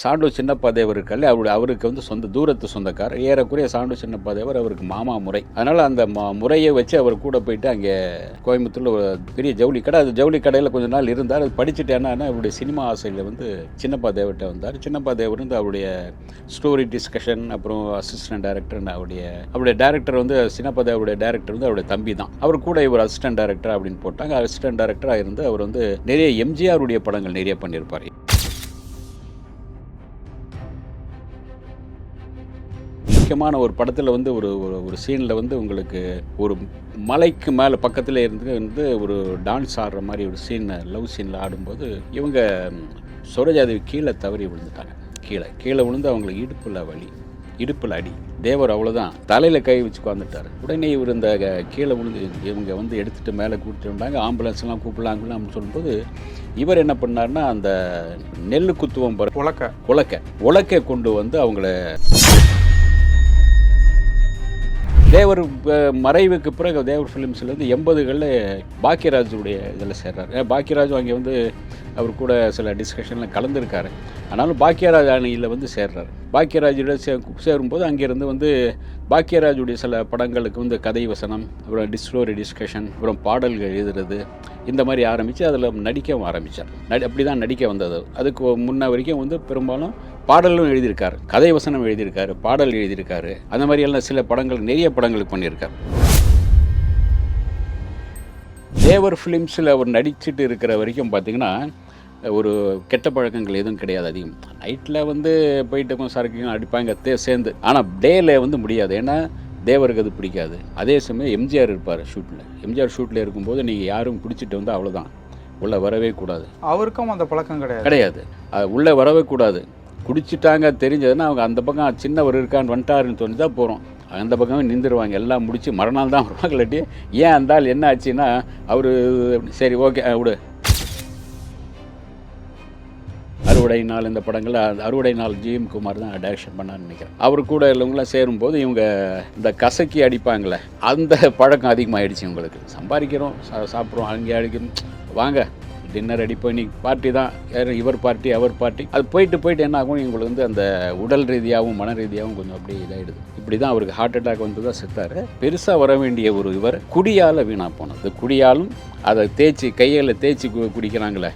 Sand Chinappa தேவர் இருக்காரு அவருக்கு வந்து சொந்த தூரத்து சொந்தக்கார் ஏறக்குறைய சாண்டு சின்னப்பாதேவர் அவருக்கு மாமா முறை. அதனால அந்த முறையை வச்சு அவர் கூட போயிட்டு அங்கே கோயம்புத்தூரில் ஒரு பெரிய ஜவுளி கடை. அது ஜவுளி கடையில் கொஞ்ச நாள் இருந்தார். அது படிச்சுட்டு என்னன்னா அவருடைய சினிமா ஆசையில் வந்து சின்னப்பா தேவர்கிட்ட வந்தார். சின்னப்பா தேவர் வந்து அவருடைய ஸ்டோரி டிஸ்கஷன் அப்புறம் அசிஸ்டன்ட் டைரக்டர் அவருடைய அவருடைய டேரக்டர் வந்து சின்னப்பா தேவருடைய டேரக்டர் வந்து அவருடைய தம்பி தான். அவர் கூட இவர் அசிஸ்டன்ட் டேரக்டர் அப்படின்னு போட்டாங்க. அசிஸ்டன்ட் டேரக்டராக இருந்து அவர் வந்து நிறைய எம்ஜிஆருடைய படங்கள் நிறைய பண்ணியிருப்பார். முக்கியமான ஒரு படத்தில் வந்து ஒரு ஒரு ஒரு சீனில் வந்து உங்களுக்கு ஒரு மலைக்கு மேலே பக்கத்தில் இருந்து வந்து ஒரு டான்ஸ் ஆடுற மாதிரி ஒரு சீன் லவ் சீனில் ஆடும்போது இவங்க சுரஜாதேவி கீழே தவறி விழுந்துட்டாங்க. கீழே கீழே விழுந்து அவங்களுக்கு இடுப்பில் வலி இடுப்பில் அடி. தேவர் அவ்வளோதான் தலையில் கை வச்சு உட்காந்துட்டார் உடனே இவர் இந்த கீழே விழுந்து இவங்க வந்து எடுத்துகிட்டு மேலே கூட்டிட்டு வந்தாங்க. ஆம்புலன்ஸ்லாம் கூப்பிடலாங்களா அப்படின்னு சொல்லும்போது இவர் என்ன பண்ணாருன்னா அந்த நெல் குத்துவம் உலக்க. உலக்க உலக்கை கொண்டு வந்து அவங்கள தேவர் மறைவுக்கு பிறகு தேவர் ஃபிலிம்ஸில் வந்து எண்பதுகளில் பாக்கியராஜுடைய இதில் சேர்றாரு. ஏன் பாக்கியராஜும் அங்கே வந்து அவர் கூட சில டிஸ்கஷனில் கலந்துருக்காரு. ஆனாலும் பாக்கியராஜ் அணியில் வந்து சேர்றாரு. பாக்கியராஜோட சே சேரும்போது அங்கேருந்து வந்து பாக்கியராஜுடைய சில படங்களுக்கு வந்து கதை வசனம் அப்புறம் டிஸ்டோரி டிஸ்கஷன் அப்புறம் பாடல்கள் எழுதுறது இந்த மாதிரி ஆரம்பித்து அதில் நடிக்கவும் ஆரம்பித்தார் நடி அப்படி தான் நடிக்க வந்தது. அதுக்கு முன்ன வரைக்கும் வந்து பெரும்பாலும் பாடலும் எழுதியிருக்காரு கதை வசனம் எழுதியிருக்காரு பாடல் எழுதியிருக்காரு. அந்த மாதிரி எல்லாம் சில படங்கள் நிறைய படங்களுக்கு பண்ணியிருக்காரு. தேவர் ஃபிலிம்ஸில் அவர் நடிச்சிட்டு இருக்கிற வரைக்கும் பார்த்தீங்கன்னா ஒரு கெட்ட பழக்கங்கள் எதுவும் கிடையாது அதிகம். நைட்டில் வந்து போயிட்டு கொஞ்சம் சரக்கு அடிப்பாங்க தே சேர்ந்து. ஆனால் டேல வந்து முடியாது. ஏன்னா தேவருக்கு அது பிடிக்காது. அதே சமயம் எம்ஜிஆர் இருப்பார் ஷூட்டில் எம்ஜிஆர் ஷூட்டில் இருக்கும்போது நீங்கள் யாரும் குடிச்சிட்டு வந்து அவ்வளோதான் உள்ளே வரவே கூடாது. அவருக்கும் அந்த பழக்கம் கிடையாது. கிடையாது. உள்ளே வரவே கூடாது. குடிச்சிட்டாங்க தெரிஞ்சதுன்னா அவங்க அந்த பக்கம் சின்னவர் இருக்கான்னு வந்துட்டாருன்னு தோணுதா போகிறோம் அந்த பக்கமே நின்றுருவாங்க. எல்லாம் முடித்து மறுநாள் தான் வருவாங்க. இல்லாட்டி ஏன் அந்த ஆள் என்ன ஆச்சுன்னா அவர் சரி ஓகே விடு. அறுவடை நாள் இந்த படங்களை அறுவடை நாள் ஜிஎம் குமார் தான் டைரக்ஷன் பண்ணான்னு நினைக்கிறேன். அவர் கூட உள்ளவங்களாம் சேரும்போது இவங்க இந்த கசக்கி அடிப்பாங்களே அந்த பழக்கம் அதிகமாகிடுச்சு இவங்களுக்கு. சம்பாதிக்கிறோம் சா சாப்பிட்றோம் அங்கே அடிக்கிறோம். வாங்க டின்னர் ரெடி பண்ணி பார்ட்டி தான். இவர் பார்ட்டி அவர் பார்ட்டி அது போயிட்டு போயிட்டு என்ன ஆகும்? எங்களுக்கு வந்து அந்த உடல் ரீதியாகவும் மன ரீதியாகவும் கொஞ்சம் அப்படியே இதாகிடுது இப்படி தான் அவருக்கு ஹார்ட் அட்டாக் வந்து தான் செத்தார். பெருசாக வர வேண்டிய ஒரு இவர் குடியால் வீணாக போனது. குடியாலும் அதை தேய்ச்சி கையில் தேய்ச்சி கு- குடிக்கிறாங்களே.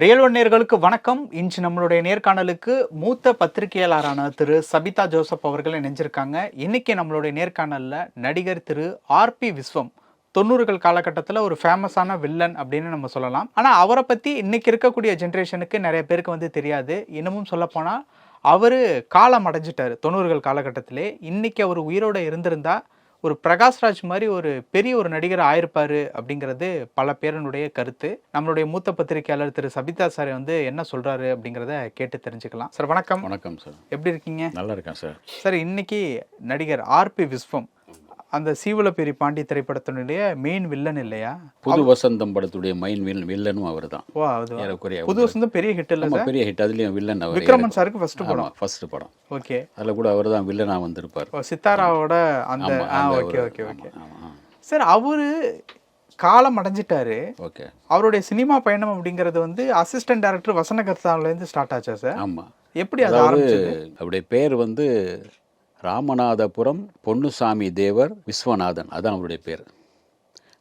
ரியல் நேர்களுக்கு வணக்கம். இன்று நம்மளுடைய நேர்காணலுக்கு மூத்த பத்திரிகையாளரான திரு சபிதா ஜோசப் அவர்கள் இணைஞ்சிருக்காங்க. இன்னைக்கு நம்மளுடைய நேர்காணலில் நடிகர் திரு ஆர்பி விஸ்வம். தொண்ணூறுகள் காலகட்டத்தில் ஒரு ஃபேமஸான வில்லன் அப்படின்னு நம்ம சொல்லலாம். ஆனால் அவரை பற்றி இன்னைக்கு இருக்கக்கூடிய ஜென்ரேஷனுக்கு நிறைய பேருக்கு வந்து தெரியாது. இன்னமும் சொல்லப்போனால் அவர் காலம் அடைஞ்சிட்டார் தொண்ணூறுகள் காலகட்டத்திலே. இன்னைக்கு அவர் உயிரோட இருந்திருந்தா ஒரு பிரகாஷ்ராஜ் மாதிரி ஒரு பெரிய ஒரு நடிகர் ஆயிருப்பாரு அப்படிங்கிறது பல பேரனுடைய கருத்து. நம்மளுடைய மூத்த பத்திரிகையாளர் திரு சபிதா சார் வந்து என்ன சொல்றாரு அப்படிங்கிறத கேட்டு தெரிஞ்சுக்கலாம். சார் வணக்கம். வணக்கம் சார். எப்படி இருக்கீங்க? நல்லா இருக்கேன் சார். சார் இன்னைக்கு நடிகர் ஆர்பி விஸ்வம் அந்த சீவலப்பேரி பாண்டி திரைப்படத்தினுடைய மெயின் வில்லன் இல்லையா? புது வசந்தம் படத்துடைய மைன் வில் வில்லனும் அவர் தான் ஓ அது ஏறக்குறைய புது வசந்தம் பெரிய ஹிட் இல்ல பெரிய ஹிட் அதுலேயும் வில்லன் அவர் விக்ரமன் சாருக்கு ஃபர்ஸ்ட் படம். ஃபர்ஸ்ட் படம். ஓகே. அதில் கூட அவர் தான் வில்லனாக வந்திருப்பார். ஓ சித்தாராவோட அந்த ஓகே ஓகே ஓகே. சார் அவரு காலம் அடைஞ்சிட்டாரு. ஓகே. அவருடைய சினிமா பயணம் அப்படிங்கிறது வந்து அசிஸ்டன்ட் டைரக்டர் வசனகர்த்தாவில இருந்து ஸ்டார்ட் ஆச்சா சார்? ஆமா. எப்படி அது அதாவது ஆரம்பிச்சது? அவருடைய பேர் வந்து ராமநாதபுரம் பொன்னுசாமி தேவர் விஸ்வநாதன். அதான் அவருடைய பேர்.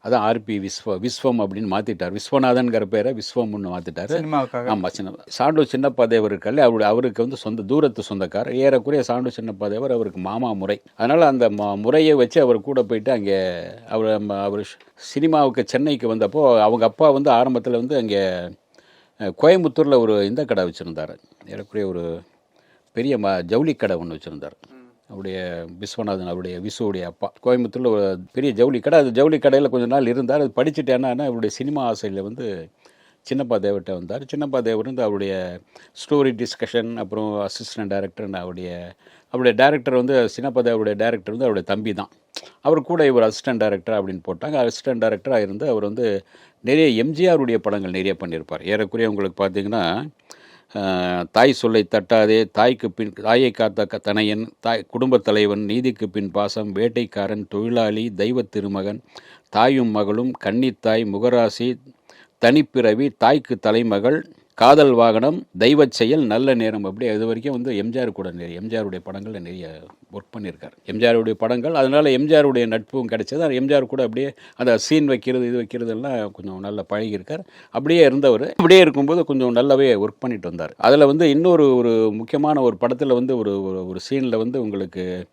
அதான் ஆர்பி விஸ்வ விஸ்வம் அப்படின்னு மாத்திட்டார். விஸ்வநாதன்கிற பேரை விஸ்வம்னு மாத்திட்டாரு. சினிமாவுக்காக? ஆமா சின்ன சாண்டு சின்னப்பா தேவர் இருக்காரு அவரு அவருக்கு வந்து சொந்த தூரத்து சொந்தக்கார். ஏறக்குறைய சாண்டு சின்னப்பா தேவர் அவருக்கு மாமா முறை. அதனால அந்த ம- முறையை வச்சு அவர் கூட போயிட்டு அங்கே அவர் அவர் சினிமாவுக்கு சென்னைக்கு வந்தப்போ அவங்க அப்பா வந்து ஆரம்பத்தில் வந்து அங்கே கோயம்புத்தூர்ல ஒரு இந்த கடை வச்சுருந்தார். ஏறக்குறைய ஒரு பெரிய ம ஜவுளி கடை ஒன்று வச்சுருந்தார். அவருடைய விஸ்வநாதன் அவருடைய விசுவுடைய அப்பா. கோயம்புத்தூரில் ஒரு பெரிய ஜவுளி கடை. அது ஜவுளி கடையில் கொஞ்ச நாள் இருந்தார். அது படிச்சுட்டு அவருடைய சினிமா ஆசையில் வந்து சின்னப்பா தேவர்கிட்ட வந்தார். சின்னப்பா தேவர் வந்து அவருடைய ஸ்டோரி டிஸ்கஷன் அப்புறம் அசிஸ்டன்ட் டைரக்டர் அவருடைய அவருடைய டேரக்டர் வந்து சின்னப்பா தேவருடைய டேரக்டர் வந்து அவருடைய தம்பி தான். அவர் கூட இவர் அசிஸ்டன்ட் டைரக்டர் அப்படின்னு போட்டாங்க. அசிஸ்டன்ட் டைரக்டராக இருந்து அவர் வந்து நிறைய எம்ஜிஆருடைய படங்கள் நிறைய பண்ணியிருப்பார். ஏறக்குறைய உங்களுக்கு பார்த்தீங்கன்னா தாய் சொல்லை தட்டாதே தாய்க்கு பின் தாயை காத்த க- தனையன் தாய் குடும்பத் தலைவன் நீதிக்கு பின் பாசம் வேட்டைக்காரன் தொழிலாளி தெய்வத் திருமகன் தாயும் மகளும் கன்னித்தாய் முகராசி தனிப்பிறவி தாய்க்கு தலைமகள் காதல் வாகனம் தெய்வ செயல் நல்ல நேரம் அப்படி. இது வரைக்கும் வந்து எம்ஜிஆர் கூட நிறைய எம்ஜிஆருடைய படங்களில் நிறைய ஒர்க் பண்ணியிருக்கார். எம்ஜிஆருடைய படங்கள் அதனால் எம்ஜிஆருடைய நட்பும் கிடைச்சது. அது எம்ஜிஆர் கூட அப்படியே அந்த சீன் வைக்கிறது இது வைக்கிறதெல்லாம் கொஞ்சம் நல்லா பழகியிருக்கார். அப்படியே இருந்தவர். அப்படியே இருக்கும்போது கொஞ்சம் நல்லாவே ஒர்க் பண்ணிட்டு வந்தார். அதில் வந்து இன்னொரு ஒரு முக்கியமான ஒரு படத்தில் வந்து ஒரு ஒரு- ஒரு சீனில் வந்து உங்களுக்கு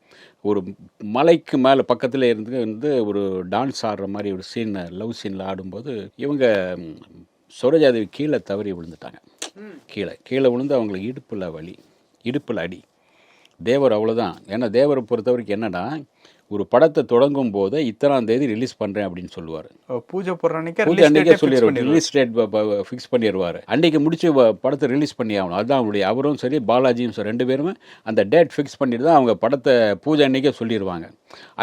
ஒரு மலைக்கு மேலே பக்கத்தில் இருந்து வந்து ஒரு டான்ஸ் ஆடுற மாதிரி ஒரு சீன் லவ் சீனில் ஆடும்போது இவங்க சரோஜாதேவி கீழே தவறி விழுந்துட்டாங்க. கீழே கீழே விழுந்து அவங்களுக்கு இடுப்பில் வலி இடுப்பில் அடி. தேவர் அவ்வளோதான் ஏன்னா தேவரை பொறுத்த வரைக்கும் என்னன்னா ஒரு படத்தை தொடங்கும் போது இத்தனாம் தேதி ரிலீஸ் பண்ணுறேன் அப்படின்னு சொல்லுவார். பூஜை போடுற பூஜை அன்றைக்கே fix சொல்லிடுவார். ரிலீஸ் டேட் ஃபிக்ஸ் பண்ணிடுவார். அன்றைக்கி முடிச்சு படத்தை ரிலீஸ் பண்ணி ஆகணும். அதுதான் அவருடைய அவரும் சரி பாலாஜியும் சரி ரெண்டு பேருமே அந்த டேட் ஃபிக்ஸ் பண்ணிட்டு தான் அவங்க படத்தை பூஜை அன்றைக்கே சொல்லிடுவாங்க.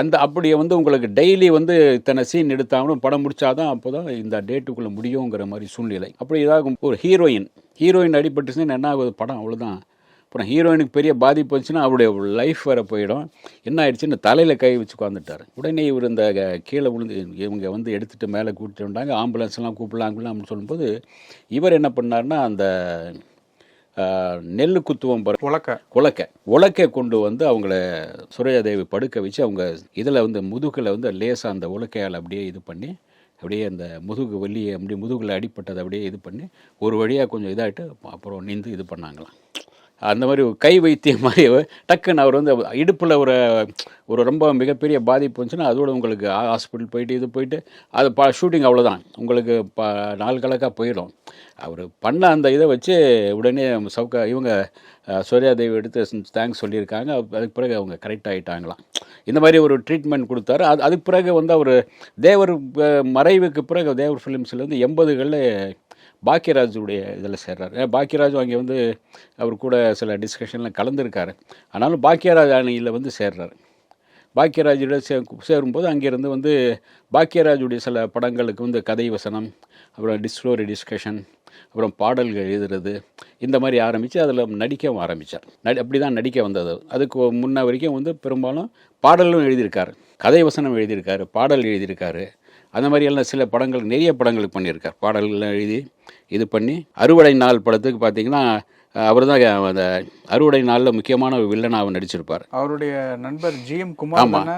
அந்த அப்படியே வந்து உங்களுக்கு டெய்லி வந்து இத்தனை சீன் எடுத்தாங்கன்னு படம் முடிச்சாதான் அப்போ தான் இந்த டேட்டுக்குள்ளே முடியுங்கிற மாதிரி சூழ்நிலை. அப்படி இதாகும் ஒரு ஹீரோயின் ஹீரோயின் அடிபட்டுச்சுன்னா என்ன ஆகுது? படம் அவ்வளோதான் அப்புறம் ஹீரோயினுக்கு பெரிய பாதிப்பு வந்துச்சுன்னா அவருடைய லைஃப் வேற போயிடும். என்ன ஆயிடுச்சுன்னு தலையில் கை வச்சு உட்காந்துட்டார் உடனே இவர் இந்த கீழே விழுந்து இவங்க வந்து எடுத்துகிட்டு மேலே கூட்டிட்டு வந்தாங்க. ஆம்புலன்ஸ் எல்லாம் கூப்பிடலாம் அப்படின்னு சொல்லும்போது இவர் என்ன பண்ணாருன்னா அந்த நெல்லு குத்துவம் உலக்க. உலக்கை. உலக்கை கொண்டு வந்து அவங்கள சுரேஜாதேவி படுக்க வச்சு அவங்க இதில் வந்து முதுகில் வந்து லேசாக அந்த உலக்கையால் அப்படியே இது பண்ணி அப்படியே அந்த முதுகு வலியை அப்படியே முதுகில் அடிப்பட்டதை அப்படியே இது பண்ணி ஒரு வழியாக கொஞ்சம் இதாகிட்டு அப்புறம் நின்று இது பண்ணாங்களாம். அந்த மாதிரி கை வைத்தியம் மாதிரி டக்குன்னு அவர் வந்து இடுப்பில் ஒரு ஒரு ரொம்ப மிகப்பெரிய பாதிப்பு வந்துச்சுன்னா அதோட உங்களுக்கு ஹாஸ்பிட்டல் போயிட்டு இது போயிட்டு அது ப ஷூட்டிங் அவ்வளோதான் உங்களுக்கு ப நாள் கணக்காக போயிடும். அவர் பண்ண அந்த இதை வச்சு உடனே சவுக்கா இவங்க சூர்யா தேவி எடுத்து தேங்க்ஸ் சொல்லியிருக்காங்க. அதுக்கு பிறகு அவங்க கரெக்ட் ஆகிட்டாங்களாம் இந்த மாதிரி ஒரு ட்ரீட்மெண்ட் கொடுத்தாரு. அது அதுக்கு பிறகு வந்து அவர் தேவர் மறைவுக்கு பிறகு தேவர் ஃபிலிம்ஸில் வந்து எண்பதுகளில் பாக்கியராஜுடைய இதில் சேர்றாரு. ஏன்? பாக்கியராஜும் அங்கே வந்து அவர் கூட சில டிஸ்கஷனில் கலந்துருக்காரு. ஆனாலும் பாக்கியராஜ் அணியில் வந்து சேர்றாரு. பாக்கியராஜோட சே சேரும்போது அங்கேருந்து வந்து பாக்கியராஜுடைய சில படங்களுக்கு வந்து கதை வசனம் அப்புறம் டிஸ்லோரி டிஸ்கஷன் அப்புறம் பாடல்கள் எழுதுறது இந்த மாதிரி ஆரம்பித்து அதில் நடிக்கவும் ஆரம்பித்தார் நடி அப்படி தான் நடிக்க வந்தது. அதுக்கு முன்ன வரைக்கும் வந்து பெரும்பாலும் பாடலும் எழுதியிருக்காரு. கதை வசனம் எழுதியிருக்காரு பாடல் எழுதியிருக்காரு. அந்த மாதிரியெல்லாம் சில படங்கள் நிறைய படங்களுக்கு பண்ணியிருக்கார். பாடல்கள்லாம் எழுதி இது பண்ணி அறுவடை நாள் படத்துக்கு பார்த்தீங்கன்னா அவர் தான் அந்த அறுவடை நாளில் முக்கியமான வில்லனாக அவர் நடிச்சிருப்பார். அவருடைய நண்பர் ஜி எம் குமார் ஆமா. தானே?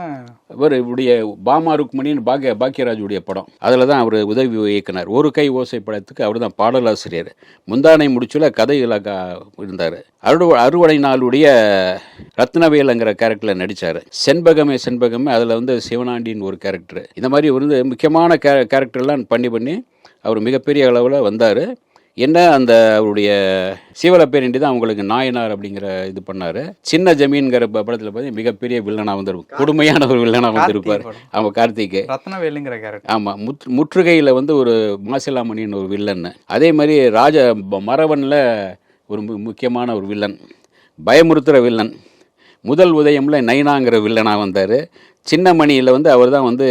இவர் இப்படிய பாமா ருக்மணின்னு பாக்கிய பாக்கியராஜுடைய படம். அதில் தான் அவர் உதவி இயக்குனர். ஒரு கை ஓசை படத்துக்கு அவர் தான் பாடலாசிரியர். முந்தானை முடிச்சுல கதை இலக்கா இருந்தார். அறுவ அறுவடை நாளுடைய ரத்னவேலுங்கிற கேரக்டரில் நடித்தார் செண்பகமே செண்பகமே அதில் வந்து சிவனாண்டின்னு ஒரு கேரக்டர் இந்த மாதிரி வந்து முக்கியமான கே கேரக்டர்லாம் பண்ணி பண்ணி அவர் மிகப்பெரிய அளவில் வந்தார். என்ன அந்த அவருடைய சீவலப்பேரண்டி தான் அவங்களுக்கு நாயனார் அப்படிங்கிற இது பண்ணார். சின்ன ஜமீன்கிற படத்தில் பார்த்தீங்கன்னா மிகப்பெரிய வில்லனாக வந்திருக்கும் கொடுமையான ஒரு வில்லனாக வந்திருப்பார். அவங்க கார்த்திகை ரத்னவேலுங்கிற கேரக்டர் ஆமாம் முத் முற்றுகையில் வந்து ஒரு மாசிலாமணின்னு ஒரு வில்லன் அதே மாதிரி ராஜ மறவனில் ஒரு மு- முக்கியமான ஒரு வில்லன் பயமுறுத்துகிற வில்லன் முதல் உதயமில் நைனாங்கிற வில்லனாக வந்தார். சின்னமணியில் வந்து அவர் தான் வந்து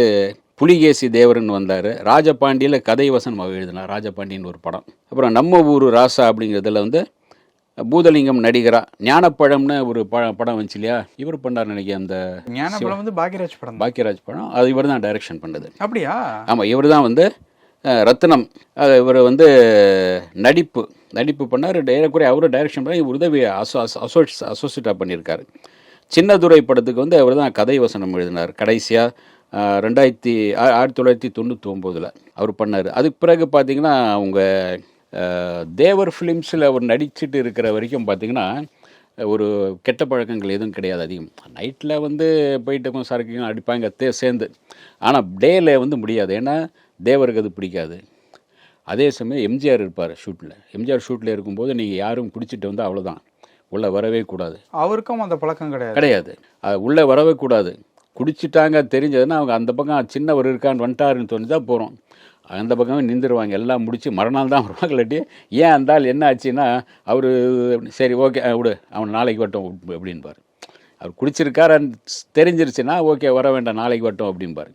புலிகேசி தேவரன் வந்தார். ராஜபாண்டியில் கதை வசனம் அவர் எழுதினார். ராஜபாண்டின்னு ஒரு படம். அப்புறம் நம்ம ஊரு ராசா அப்படிங்கிறதுல வந்து பூதலிங்கம் நடிகரா ஞானப்பழம்னு ஒரு ப படம் வந்துச்சு இல்லையா? இவர் பண்ணார் நினைக்கிறேன் அந்த ஞானபலம் வந்து பாக்யராஜ் படம் தான். பாக்கியராஜ் படம். அது இவர் தான் டைரக்ஷன் பண்ணது. அப்படியா? ஆமாம் இவர் தான் வந்து ரத்னம். இவர் வந்து நடிப்பு. நடிப்பு பண்ணார். ஏறக்குறைய அவரும் டைரக்ஷன் பண்ணி உதவி அசோ அசோசியேட் அசோசியேட்டாக பண்ணியிருக்காரு. சின்னதுரை படத்துக்கு வந்து அவர் தான் கதை வசனம் எழுதினார். கடைசியாக ரெண்டாயிரத்தி ஆயிரத்தி தொள்ளாயிரத்தி தொண்ணூற்றி ஒம்போதில் அவர் பண்ணார். அதுக்கு பிறகு பார்த்தீங்கன்னா அவங்க தேவர் ஃபிலிம்ஸில் அவர் நடிச்சிட்டு இருக்கிற வரைக்கும் பார்த்தீங்கன்னா ஒரு கெட்ட பழக்கங்கள் எதுவும் கிடையாது அதிகம். நைட்டில் வந்து போயிட்டு கொஞ்சம் சரக்கு அடிப்பாங்க தே சேர்ந்து. ஆனால் டேல வந்து முடியாது. ஏன்னா தேவருக்கு அது பிடிக்காது. அதே சமயம் எம்ஜிஆர் இருப்பார் ஷூட்டில் எம்ஜிஆர் ஷூட்டில் இருக்கும்போது நீங்கள் யாரும் பிடிச்சிட்டு வந்து அவ்வளோதான் உள்ளே வரவே கூடாது. அவருக்கும் அந்த பழக்கம் கிடையாது. கிடையாது. உள்ளே வரவே கூடாது. குடிச்சிட்டாங்க தெரிஞ்சதுன்னா அவங்க அந்த பக்கம் சின்னவர் இருக்கான்னு வந்துட்டாருன்னு தோணுதா போகிறோம் அந்த பக்கமே நின்றுருவாங்க. எல்லாம் முடிச்சு மறுநாள் தான் வருவாங்க இல்லாட்டி ஏன் அந்த ஆள் என்ன ஆச்சுன்னா அவர் சரி ஓகே விடு அவன் நாளைக்கு வரட்டும் அப்படின்பார். அவர் குடிச்சிருக்காருன்னு தெரிஞ்சிருச்சுன்னா ஓகே வர வேண்டாம் நாளைக்கு வரட்டும் அப்படின்பார்.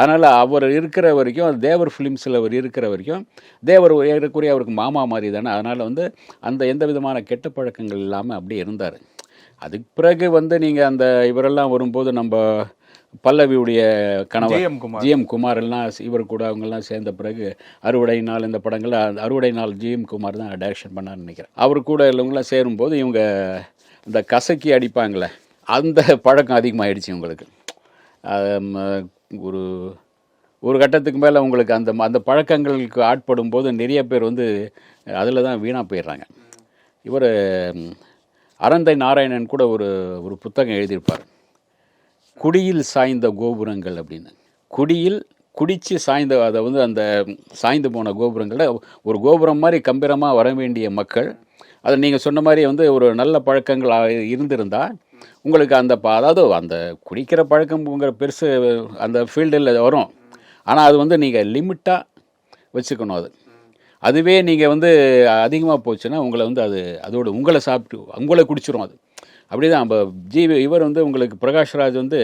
அதனால் அவர் இருக்கிற வரைக்கும் தேவர் ஃபிலிம்ஸில் அவர் இருக்கிற வரைக்கும் தேவர் ஏறக்குறைய அவருக்கு மாமா மாதிரி தானே. அதனால் வந்து அந்த எந்த விதமான கெட்ட பழக்கங்கள் இல்லாமல் அப்படியே இருந்தார். அதுக்கு பிறகு வந்து நீங்கள் அந்த இவரெல்லாம் வரும்போது நம்ம பல்லவியுடைய கணவர் ஜிஎம் குமார். ஜிஎம் குமார் எல்லாம் இவர் கூட அவங்கெல்லாம் சேர்ந்த பிறகு அறுவடை நாள் இந்த படங்கள் அறுவடை நாள் ஜிஎம் குமார் தான் டைரக்ஷன் பண்ணார்னு நினைக்கிறேன். அவர் கூட உள்ளவங்களாம் சேரும்போது இவங்க இந்த கசக்கி அடிப்பாங்களே அந்த பழக்கம் அதிகமாகிடுச்சு இவங்களுக்கு. அது, ம, ஒரு ஒரு கட்டத்துக்கு மேலே உங்களுக்கு அந்த அந்த பழக்கங்களுக்கு ஆட்படும் போது நிறைய பேர் வந்து அதில் தான் வீணாக போயிடுறாங்க. இவர் அறந்தை நாராயணன் கூட ஒரு ஒரு புத்தகம் எழுதியிருப்பார். குடியில் சாய்ந்த கோபுரங்கள் அப்படின்னு. குடியில் குடித்து சாய்ந்த அதை வந்து அந்த சாய்ந்து போன கோபுரங்களை ஒரு கோபுரம் மாதிரி கம்பீரமாக வர வேண்டிய மக்கள் அதை நீங்கள் சொன்ன மாதிரி வந்து ஒரு நல்ல பழக்கங்கள் இருந்திருந்தால் உங்களுக்கு அந்த அதாவது அந்த குடிக்கிற பழக்கம்ங்கிற பெருசு அந்த ஃபீல்டில் வரும். ஆனால் அது வந்து நீங்கள் லிமிட்டாக வச்சுக்கணும் அது. அதுவே நீங்கள் வந்து அதிகமாக போச்சுன்னா உங்களை வந்து அது அதோட உங்களை சாப்பிட்டு உங்களை குடிச்சிரும் அது. அப்படி தான் நம்ம ஜீவி இவர் வந்து உங்களுக்கு பிரகாஷ்ராஜ் வந்து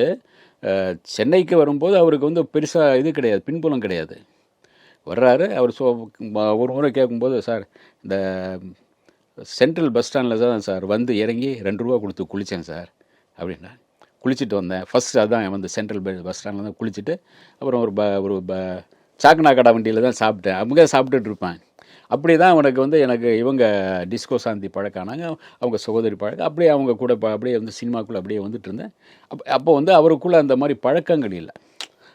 சென்னைக்கு வரும்போது அவருக்கு வந்து பெருசாக இது கிடையாது பின்புலம் கிடையாது. வர்றாரு அவர் ஸோ ஒரு முறை கேட்கும்போது சார் இந்த சென்ட்ரல் பஸ் ஸ்டாண்டில் தான் சார் வந்து இறங்கி ரெண்டு ரூபா கொடுத்து குளித்தேன் சார் அப்படின்னா குளிச்சுட்டு வந்தேன். ஃபஸ்ட் அதான் வந்து சென்ட்ரல் பஸ் ஸ்டாண்டில் தான் குளிச்சுட்டு அப்புறம் ஒரு ப ஒரு ப சாக்கனா கடை வண்டியில் தான் சாப்பிட்டேன். அவங்க சாப்பிட்டுட்டு இருப்பேன். அப்படி தான் அவனுக்கு வந்து எனக்கு இவங்க டிஸ்கோ சாந்தி பழக்கானாங்க அவங்க சகோதரி பழக்கம். அப்படியே அவங்க கூட ப- அப்படியே வந்து சினிமாக்குள்ளே அப்படியே வந்துட்டு இருந்தேன். அப்போ அப்போ வந்து அவருக்குள்ளே அந்த மாதிரி பழக்கங்கள் இல்லை.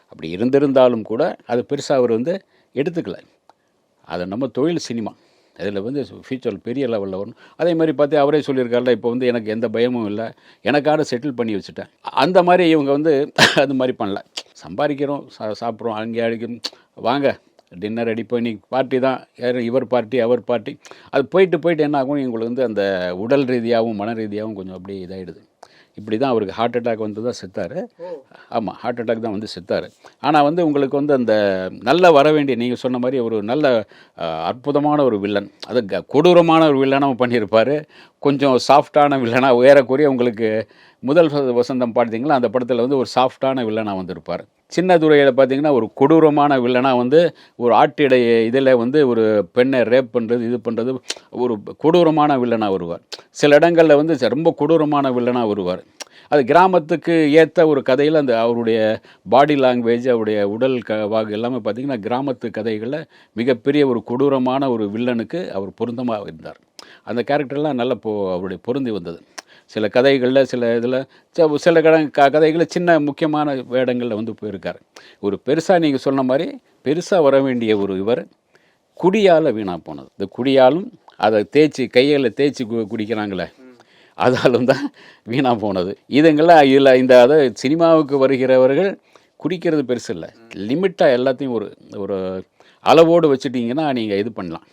அப்படி இருந்திருந்தாலும் கூட அது பெருசாக அவர் வந்து எடுத்துக்கல. அது நம்ம தொழில் சினிமா. அதில் வந்து ஃபியூச்சர் பெரிய லெவலில் வரும் அதே மாதிரி பார்த்து அவரே சொல்லியிருக்காருல இப்போ வந்து எனக்கு எந்த பயமும் இல்லை. எனக்காக செட்டில் பண்ணி வச்சுட்டேன். அந்த மாதிரி இவங்க வந்து அது மாதிரி பண்ணல. சம்பாதிக்கிறோம் சா சாப்பிட்றோம் அங்கே அடிக்கும் வாங்க டின்னர் ரெடி பண்ணி பார்ட்டி தான். யார் இவர் பார்ட்டி அவர் பார்ட்டி அது போயிட்டு போயிட்டு என்ன ஆகும் உங்களுக்கு வந்து அந்த உடல் ரீதியாகவும் மன ரீதியாகவும் கொஞ்சம் அப்படியே இதாகிடுது இப்படி தான் அவருக்கு ஹார்ட் அட்டாக் வந்து தான் செத்தார். ஆமாம் ஹார்ட் அட்டாக் தான் வந்து செத்தார். ஆனால் வந்து உங்களுக்கு வந்து அந்த நல்ல வர வேண்டிய நீங்கள் சொன்ன மாதிரி ஒரு நல்ல அற்புதமான ஒரு வில்லன் அது க- கொடூரமான ஒரு வில்லனாகவும் பண்ணியிருப்பார். கொஞ்சம் சாஃப்டான வில்லனாக ஏறக்குறைய உங்களுக்கு முதல் வச- வசந்தம் பார்த்தீங்களா அந்த படத்தில் வந்து ஒரு சாஃப்டான வில்லனாக வந்திருப்பார். சின்ன துறையில் பார்த்தீங்கன்னா ஒரு கொடூரமான வில்லனாக வந்து ஒரு ஆட்டிடை இதில் வந்து ஒரு பெண்ணை ரேப் பண்ணுறது இது பண்ணுறது ஒரு கொடூரமான வில்லனாக வருவார். சில இடங்களில் வந்து ரொம்ப கொடூரமான வில்லனாக வருவார். அது கிராமத்துக்கு ஏற்ற ஒரு கதையில் அந்த அவருடைய பாடி லாங்குவேஜ் அவருடைய உடல் க வாகு எல்லாமே பார்த்திங்கன்னா கிராமத்து கதைகளில் மிகப்பெரிய ஒரு கொடூரமான ஒரு வில்லனுக்கு அவர் பொருந்தமாக இருந்தார். அந்த கேரக்டர்லாம் நல்ல பொ அவருடைய பொருந்தி வந்தது. சில கதைகளில் சில இதில் சில கட க கதைகளில் சின்ன முக்கியமான வேடங்களில் வந்து போயிருக்கார். ஒரு பெருசாக நீங்கள் சொன்ன மாதிரி பெருசாக வர வேண்டிய ஒரு இவர் குடியால் வீணாக போனது. இந்த குடியாலும் அதை தேய்ச்சி கையில் தேய்ச்சி கு குடிக்கிறாங்களே அதாலும் தான் வீணாக போனது. இதுங்கெல்லாம் இதில் இந்த அதை சினிமாவுக்கு வருகிறவர்கள் குடிக்கிறது பெருசு இல்லை. லிமிட்டாக எல்லாத்தையும் ஒரு ஒரு அளவோடு வச்சுட்டிங்கன்னா நீங்கள் இது பண்ணலாம்.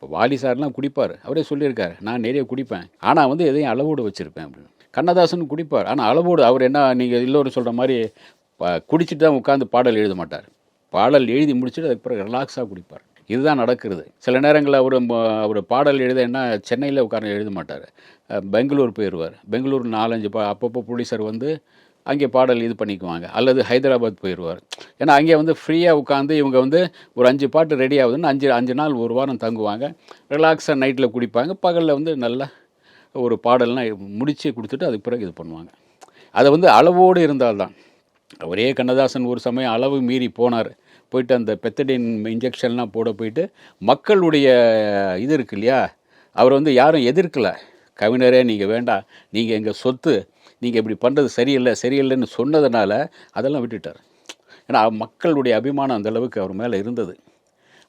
இப்போ வாலி சார்லாம் குடிப்பார். அவரே சொல்லியிருக்காரு நான் நிறைய குடிப்பேன். ஆனால் வந்து எதையும் அளவோடு வச்சுருப்பேன். அப்படின்னு. கண்ணதாசன் குடிப்பார். ஆனால் அளவோடு அவர் என்ன நீங்கள் எல்லோரும் சொல்கிற மாதிரி குடிச்சிட்டு தான் உட்காந்து பாடல் எழுத மாட்டார். பாடல் எழுதி முடிச்சுட்டு அதுக்கு பிறகு ரிலாக்ஸாக குடிப்பார். இதுதான் நடக்கிறது. சில நேரங்களில் அவர் அவர் பாடல் எழுத என்ன சென்னையில் உட்கார்ந்து எழுத மாட்டார். பெங்களூர் போயிடுவார் பெங்களூர் நாலஞ்சு பா அப்பப்போ போலீஸார் வந்து அங்கே பாடல் இது பண்ணிக்குவாங்க. அல்லது ஹைதராபாத் போயிடுவார் ஏன்னா அங்கே வந்து ஃப்ரீயாக உட்காந்து இவங்க வந்து ஒரு அஞ்சு பாட்டு ரெடி ஆகுதுன்னு அஞ்சு அஞ்சு நாள் ஒரு வாரம் தங்குவாங்க. ரிலாக்ஸாக நைட்டில் குடிப்பாங்க. பகலில் வந்து நல்லா ஒரு பாடல்லாம் முடிச்சு கொடுத்துட்டு அதுக்கு பிறகு இது பண்ணுவாங்க. அதை வந்து அளவோடு இருந்தால்தான். ஒரே கண்ணதாசன் ஒரு சமயம் அளவு மீறி போனார். போயிட்டு அந்த பெத்தடின் இன்ஜெக்ஷன்லாம் போட போயிட்டு மக்களுடைய இது இருக்கு இல்லையா? அவர் வந்து யாரும் எதிர்க்கலை. கவிஞரே நீங்கள் வேண்டாம். நீங்கள் எங்கள் சொத்து நீங்கள் இப்படி பண்ணுறது சரியில்லை சரியில்லைன்னு சொன்னதுனால அதெல்லாம் விட்டுட்டார். ஏன்னா மக்களுடைய அபிமானம் அந்த அளவுக்கு அவர் மேலே இருந்தது.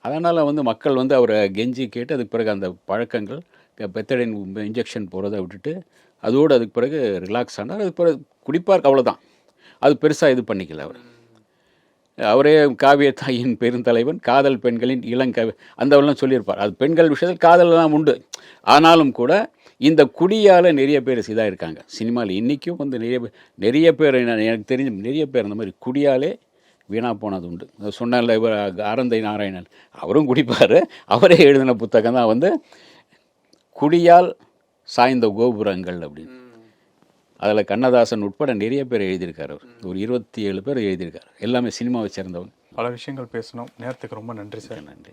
அதனால் வந்து மக்கள் வந்து அவரை கெஞ்சி கேட்டு அதுக்கு பிறகு அந்த பழக்கங்கள் பெத்தடின் இன்ஜெக்ஷன் போகிறத விட்டுட்டு அதோடு அதுக்கு பிறகு ரிலாக்ஸ் ஆனார். அதுக்கு பிறகு குடிப்பார் அவ்வளோதான் அது பெருசாக இது பண்ணிக்கல அவர். அவரே காவிய தாயின் பெருந்தலைவன் காதல் பெண்களின் இளங்கவி அந்தவெல்லாம் சொல்லியிருப்பார். அது பெண்கள் விஷயத்தில் காதலெல்லாம் உண்டு. ஆனாலும் கூட இந்த குடியால் நிறைய பேர் இதாக இருக்காங்க. சினிமாவில் இன்றைக்கும் வந்து நிறைய பேர் நிறைய பேர் எனக்கு தெரிஞ்ச நிறைய பேர் அந்த மாதிரி குடியாலே வீணாக போனது உண்டு. சொன்னால இவர் ஆரந்தை நாராயணன். அவரும் குடிப்பார். அவரே எழுதின புத்தகம் தான் வந்து குடியால் சாய்ந்த கோபுரங்கள் அப்படின்னு. அதில் கண்ணதாசன் உட்பட நிறைய பேர் எழுதியிருக்காரு அவர். ஒரு இருபத்தி ஏழு பேர் எழுதியிருக்காரு. எல்லாமே சினிமாவை சேர்ந்தவங்க. பல விஷயங்கள் பேசணும் நேரத்துக்கு ரொம்ப நன்றி சார். நன்றி.